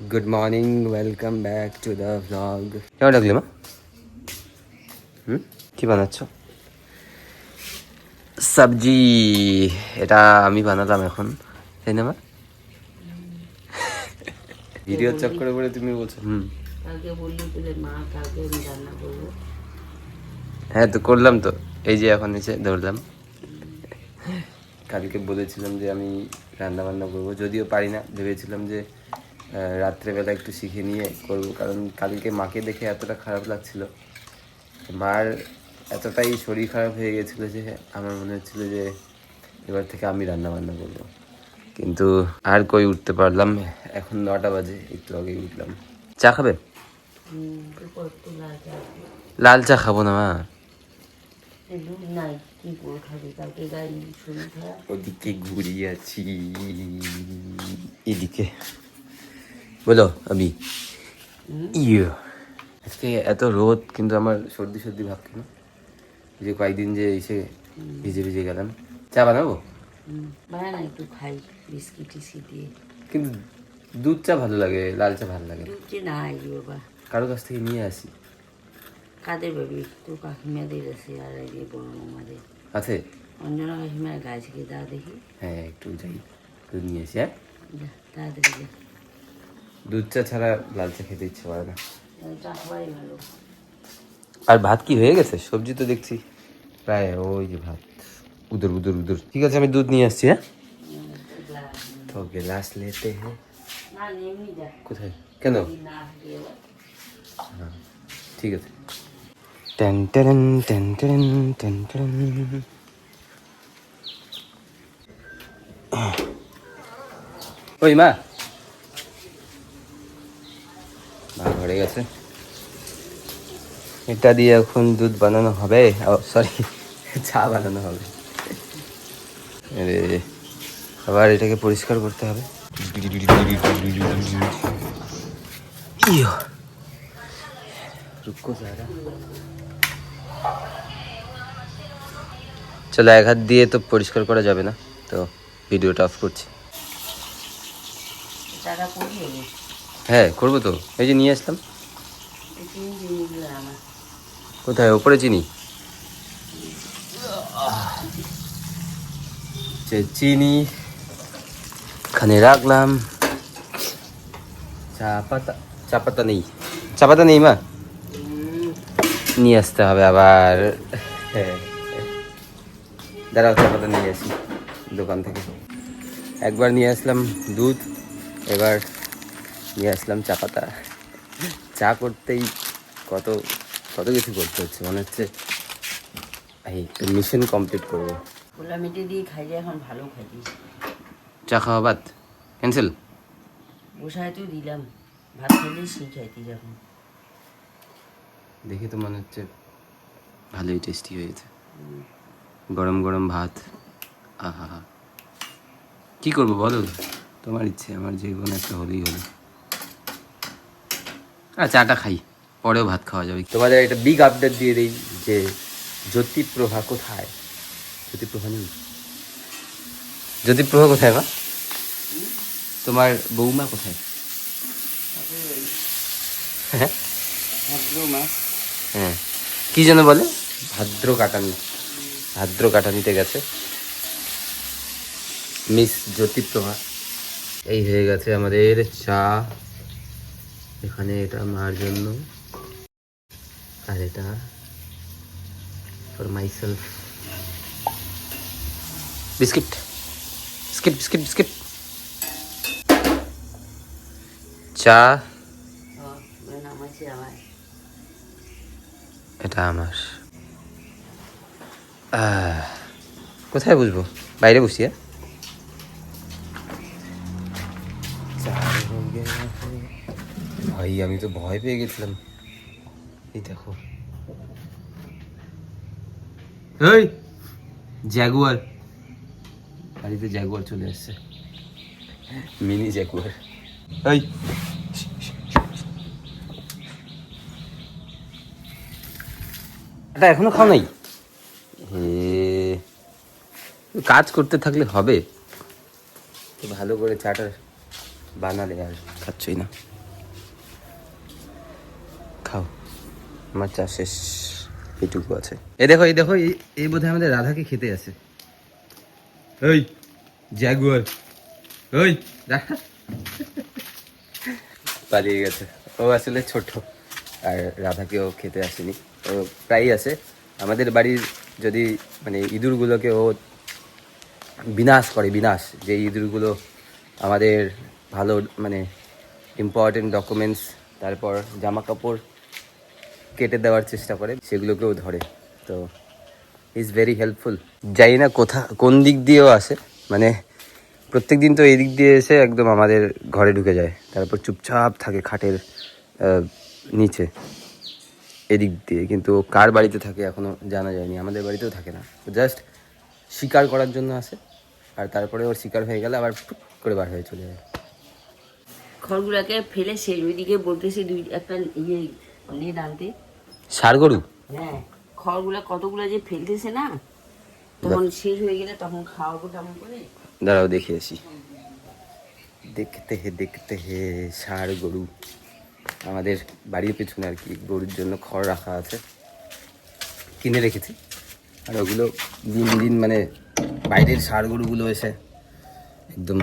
Good morning welcome back to the vlog কেমন লাগল মা? হুম? কি বানাচ্ছ? সবজি। এটা আমি বানালাম এখন। তাই না মা? ভিডিও চক্করে পরে তুমি বলছো। হুম। কালকে বললি বলে মা কালকে আমি রান্না করব। হ্যাঁ তো করলাম তো। এই যে এখন এসে ধরলাম। কালকে বলেছিলাম যে আমি রান্না বান্না করব। যদিও পারি না ভেবেছিলাম যে রাত্রেবেলা একটু শিখে নিয়ে করব কারণ কালকে মাকে দেখে এতটা খারাপ লাগছিল। মার এতটাই শরীর খারাপ হয়ে গেছিল যে আমার মনে হচ্ছিল যে এবার থেকে আমি রান্না বান্না করব। কিন্তু আর কই উঠতে পারলাম এখন নটা বাজে একটু আগেই উঠলাম। চা খাবে? লাল চা খাব না মা? ওদিকে ঘুরিয়ে আছি এদিকে। বলো আমি ইয়ে। আজকে এত রোদ কিন্তু আমার সর্দি সর্দি ভাব কেন? এই যে কয়েকদিন যে এসে ভিজে ভিজে গেলাম। চা বানাবো? বানা একটু খাই বিস্কিট টিস্কিট দিয়ে। কিন্তু দুধ চা ভালো লাগে লাল চা ভালো লাগে। দুধ যে নাই বাবা। কারও কাছ থেকে নিয়ে আসি। কাদের ভাবি তোর কাকিমাদের আছে আর এই বড় মামাদের। আছে? অঞ্জনা কাকিমার গায়ে থেকে দা দেখি। হ্যাঁ একটু যাই দুধ নিয়ে আসি হ্যাঁ? তাড়াতাড়ি যা। দুধ চা ছাড়া লাল চা খেতে ইচ্ছে করে না। আর ভাত কি হয়ে গেছে? সবজি তো দেখছি। প্রায় ওই যে ভাত। উদর উদর উদর। ঠিক আছে আমি দুধ নিয়ে আসছি হ্যাঁ? হুম, গ্লাস। তো লেতে হ্যাঁ কোথায়? কেন? হ্যাঁ, ঠিক আছে। Ten ten ten ten ten ten. ওই মা গেছে। এটা দিয়ে এখন দুধ বানানো হবে। সরি চা বানানো হবে। আবার এটাকে পরিষ্কার করতে হবে। চলো, এক হাত দিয়ে তো পরিষ্কার করা যাবে না। তো ভিডিওটা অফ করছি। হ্যাঁ করব তো। এই যে নিয়ে আসলাম। কোথায়? ওপরে চিনি? চিনি, এখানে রাখলাম। চা পাতা চা পাতা নেই। চা পাতা নেই মা? নিয়ে আসতে হবে আবার। দাঁড়াও, চা পাতা নিয়ে আসি দোকান থেকে। একবার নিয়ে আসলাম দুধ, এবার নিয়ে আসলাম চা পাতা। চা করতেই কত কত কিছু করতে হচ্ছে মনে হচ্ছে এই মিশন কমপ্লিট করব। গোলা মিটে দিয়ে খাইলে এখন ভালো খাইছি। চা খাওয়া বাদ? ক্যান্সেল বসায় তো দিলাম। ভাত খাইলে সেই খাইতি যখন দেখে তো মনে হচ্ছে ভালোই টেস্টি হয়েছে গরম গরম ভাত আহা হা কী করব বলো? তোমার ইচ্ছে আমার কোনো একটা হলেই হলো। আর চাটা খাই পরেও ভাত খাওয়া যাবে। তোমাদের একটা বিগ আপডেট দিয়ে দিই যে জ্যোতিপ্রভা কোথায়? জ্যোতিপ্রভা নেই? জ্যোতিপ্রভা কোথায় বা? তোমার বৌমা কোথায়? হ্যাঁ? হ্যাঁ। কি যেন বলে? ভাদ্র কাটানি। ভাদ্র কাটানিতে গেছে। মিস জ্যোতিপ্রভা। এই হয়ে গেছে আমাদের চা। এখানে এটা মার জন্য। আর এটা for myself biscuit. Biscuit biscuit biscuit. চা। এটা আমার। কোথায় বুঝব? বাইরে বসি আমি তো ভয় পেয়ে গেছিলাম। এই দেখো। এই জ্যাগুয়ার বাড়িতে জ্যাগুয়ার চলে আসছে। মিনি জ্যাগুয়ার এই, এটা এখনও খাও নাই? কাজ করতে থাকলে হবে। ভালো করে চাটা বানালে আর খাচ্ছই না খাও আমার চা শেষ এটুকু আছে। এই দেখো এই দেখো এই- এই বোধহয় আমাদের রাধাকে খেতে আছে। ওই জ্যাগুয়ার ওই পালিয়ে গেছে। ও আসলে ছোট আর রাধাকেও খেতে আসেনি। ও প্রায়ই আছে আমাদের বাড়ির যদি মানে ইঁদুরগুলোকে ও বিনাশ করে বিনাশ যে ইঁদুরগুলো আমাদের ভালো মানে ইম্পর্টেন্ট ডকুমেন্টস তারপর জামা কাপড় কেটে দেওয়ার চেষ্টা করে, সেগুলোকেও ধরে। তো ইজ ভেরি হেল্পফুল যাই না কোথা, কোন দিক দিয়েও আসে। মানে প্রত্যেক দিন তো এই দিক দিয়ে এসে একদম আমাদের ঘরে ঢুকে যায়। তারপর চুপচাপ থাকে খাটের নিচে, এদিক দিয়ে। কিন্তু কার বাড়িতে থাকে এখনও জানা যায়নি। আমাদের বাড়িতেও থাকে না। জাস্ট শিকার করার জন্য আসে। আর তারপরে ওর শিকার হয়ে গেলে আবার করে বার হয়ে চলে যায়। খড়গুলাকে ফেলে সেই ওইদিকে বলতেছে দুই, একটা ইয়ে নেট আনতে ষাড় গরু হ্যাঁ খড়গুলা কতগুলা যে ফেলতেছে না তখন শেষ হয়ে গেলে তখন খাওয়াবো কেমন করে? দাঁড়াও দেখে আসি। দেখতে হে দেখতে হে ষাড় গরু আমাদের বাড়ির পেছনে আর কি গরুর জন্য খড় রাখা আছে। কিনে রেখেছি। আর ওগুলো দিন দিন মানে বাইরের ষাড় গরুগুলো এসে একদম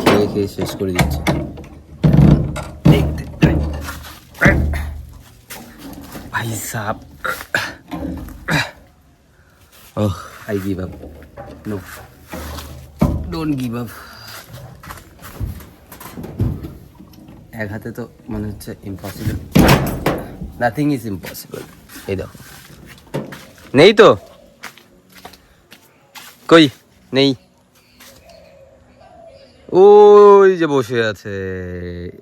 খেয়ে খেয়ে শেষ করে দিচ্ছে। ভাই সাহ ওহ I give up no don't give এক হাতে তো মনে হচ্ছে ইম্পসিবল নাথিং ইজ ইম্পসিবল এই দেখো। নেই তো? কই? নেই। ওই যে বসে আছে,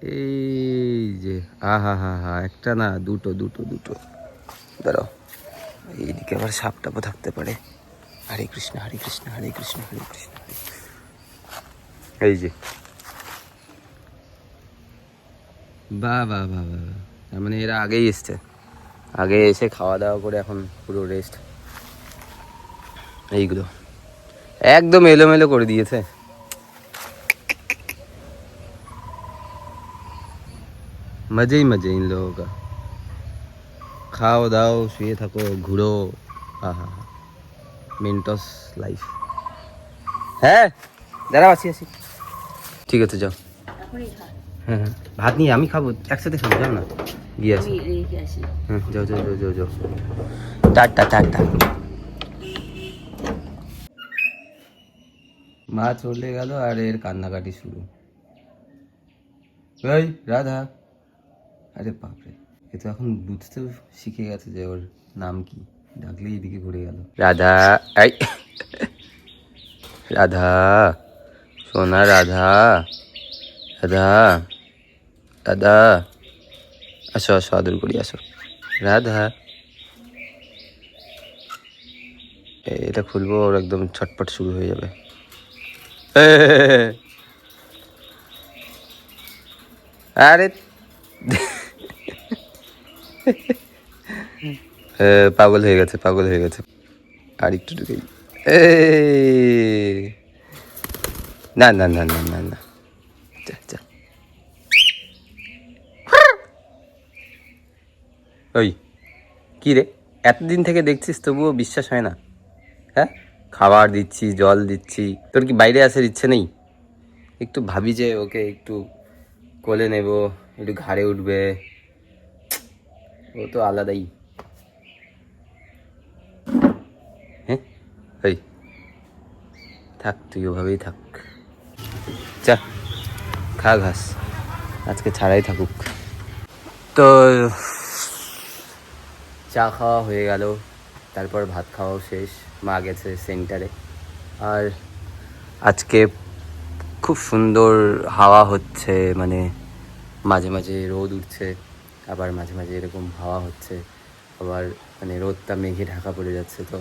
এই যে আহা হা হা একটা না, দুটো দুটো দুটো। দাঁড়াও, এইদিকে আবার সাপ টাপও থাকতে পারে। হরে কৃষ্ণ হরে কৃষ্ণ হরে কৃষ্ণ হরে কৃষ্ণ এই যে। বাহ বাহ বাহ। তার মানে এরা আগেই এসছে। আগে এসে খাওয়া দাওয়া করে এখন পুরো রেস্ট এইগুলো। একদম এলোমেলো করে দিয়েছে। মজেই মজে ইন का। খাও দাও শুয়ে থাকো ঘুরো আহা মেন্টস লাইফ হ্যাঁ দাঁড়াও আছি আছি ঠিক আছে যাও হ্যাঁ হ্যাঁ ভাত নিয়ে আমি খাব একসাথে খাব যাও না গিয়ে আসি আসি হ্যাঁ যাও যাও যাও যাও যাও টাটা টাটা মা চলে গেল আর এর কান্নাকাটি শুরু এই রাধা আরে বাপরে, এ তো এখন বুঝতেও শিখে গেছে যে ওর নাম কি। ডাকলেই এদিকে ঘুরে গেল। রাধা, এই, রাধা, সোনা রাধা রাধা রাধা, আসো আসো, আদর করি, আসো। রাধা এটা খুলবো, ওর একদম ছটপট শুরু হয়ে যাবে। আরে পাগল হয়ে গেছে, পাগল হয়ে গেছে। আর একটু না না না না না না। ওই, কি রে? এতদিন থেকে দেখছিস, তবুও বিশ্বাস হয় না। হ্যাঁ? খাবার দিচ্ছি, জল দিচ্ছি। তোর কি বাইরে আসার ইচ্ছে নেই? একটু ভাবি যে ওকে একটু কোলে নেব, একটু ঘাড়ে উঠবে। ও তো আলাদাই। হ্যাঁ? ওই থাক তুই ওভাবেই থাক। চা খা ঘাস। আজকে ছাড়াই থাকুক। তো চা খাওয়া হয়ে গেল। তারপর ভাত খাওয়াও শেষ। মা গেছে সেন্টারে। আর আজকে খুব সুন্দর হাওয়া হচ্ছে মানে মাঝে মাঝে রোদ উঠছে। আবার মাঝে মাঝে এরকম হাওয়া হচ্ছে আবার মানে রোদটা মেঘে ঢাকা পড়ে যাচ্ছে তো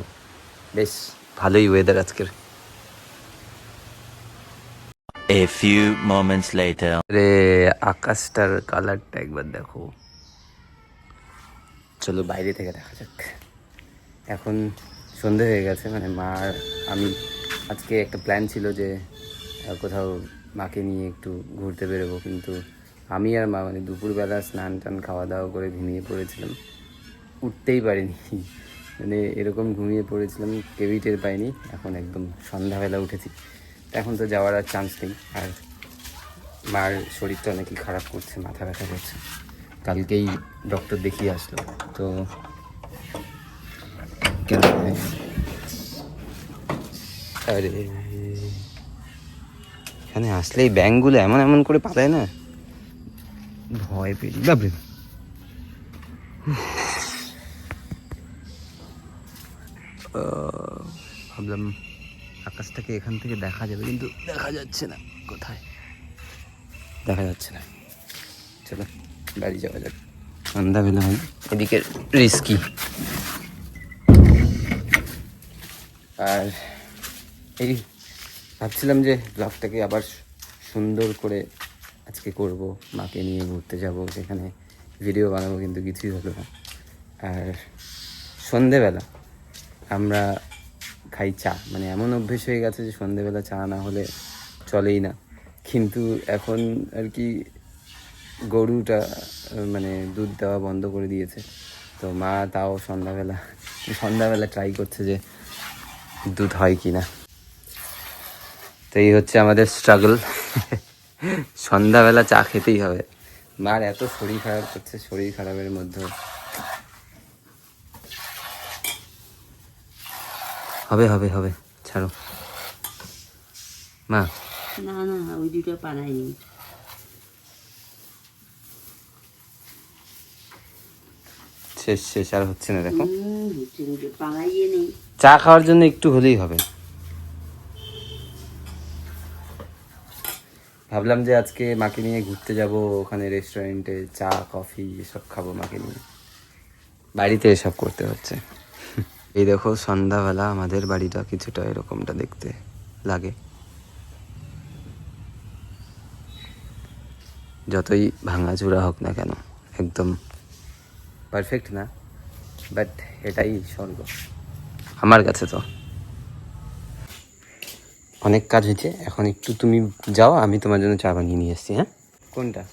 বেশ ভালোই ওয়েদার আজকের। A few moments later. রে আকাশটার কালারটা একবার দেখো। চলো বাইরে থেকে দেখা যাক। এখন সন্ধে হয়ে গেছে মানে মা আমি আজকে একটা প্ল্যান ছিল যে কোথাও মাকে নিয়ে একটু ঘুরতে বেরোবো কিন্তু আমি আর মা মানে দুপুরবেলা স্নান টান খাওয়া দাওয়া করে ঘুমিয়ে পড়েছিলাম। উঠতেই পারিনি। মানে এরকম ঘুমিয়ে পড়েছিলাম, কেউই টের পাইনি এখন একদম সন্ধ্যাবেলা উঠেছি। এখন তো যাওয়ার আর চান্স নেই। আর মার শরীরটা অনেকই খারাপ করছে, মাথা ব্যথা করছে। কালকেই ডক্টর দেখিয়ে আসলো। তো কেন? আরে, এখানে আসলে এই ব্যাংকগুলো এমন এমন করে পাতায় না? ভয় বাপরে। আহ, ভাবলাম আকাশটাকে এখান থেকে দেখা যাবে কিন্তু দেখা যাচ্ছে না। কোথায়? দেখা যাচ্ছে না। চলো বাড়ি যাওয়া যাক। সন্ধ্যাবেলা হয় এদিকে রিস্কি আর এই ভাবছিলাম যে ব্লগটাকে আবার সুন্দর করে আজকে করব, মাকে নিয়ে ঘুরতে যাব, সেখানে ভিডিও বানাবো কিন্তু কিছুই হলো না। আর সন্ধেবেলা আমরা খাই চা। মানে এমন অভ্যেস হয়ে গেছে যে সন্ধেবেলা চা না হলে চলেই না। কিন্তু এখন আর কি গরুটা মানে দুধ দেওয়া বন্ধ করে দিয়েছে। তো মা তাও সন্ধ্যাবেলা সন্ধ্যাবেলা ট্রাই করছে যে দুধ হয় কি না তো এই হচ্ছে আমাদের স্ট্রাগল সন্ধ্যাবেলা চা খেতেই হবে। মার এত শরীর খারাপ করছে শরীর খারাপের মধ্যে। হবে হবে হবে ছাড়ো। মা। না না ওই দুটো পানায়নি শেষ শেষ আর হচ্ছে না দেখো। চা খাওয়ার জন্য একটু হলেই হবে। ভাবলাম যে আজকে মাকে নিয়ে ঘুরতে যাব, ওখানে রেস্টুরেন্টে চা কফি এসব খাব মাকে নিয়ে। বাড়িতে এসব করতে হচ্ছে। এই দেখো, সন্ধ্যাবেলা আমাদের বাড়িটা কিছুটা এরকমটা দেখতে লাগে। যতই ভাঙাচুরা হোক না কেন, একদম পারফেক্ট না বাট এটাই স্বর্গ। আমার কাছে তো। অনেক কাজ হয়েছে। এখন একটু তুমি যাও আমি তোমার জন্য চা বানিয়ে নিয়ে এসছি হ্যাঁ? কোনটা?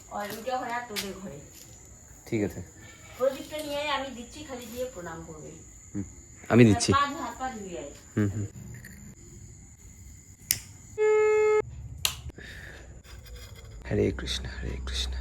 ঠিক আছে। আমি দিচ্ছি। হুম হুম। হরে কৃষ্ণ হরে কৃষ্ণ।